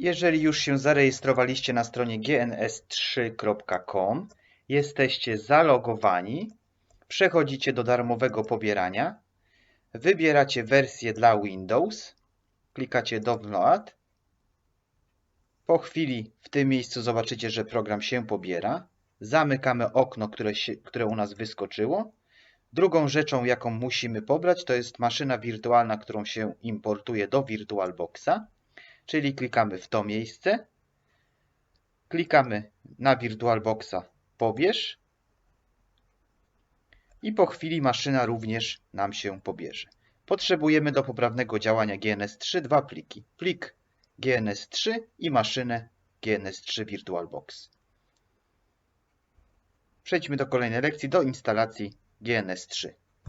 Jeżeli już się zarejestrowaliście na stronie gns3.com, jesteście zalogowani, przechodzicie do darmowego pobierania, wybieracie wersję dla Windows, klikacie Download. Po chwili w tym miejscu zobaczycie, że program się pobiera. Zamykamy okno, które, się, które u nas wyskoczyło. Drugą rzeczą, jaką musimy pobrać, to jest maszyna wirtualna, którą się importuje do VirtualBoxa. Czyli klikamy w to miejsce. Klikamy na VirtualBoxa pobierz. I po chwili maszyna również nam się pobierze. Potrzebujemy do poprawnego działania GNS3 dwa pliki. Plik GNS3 i maszynę GNS3 VirtualBox. Przejdźmy do kolejnej lekcji, do instalacji GNS3.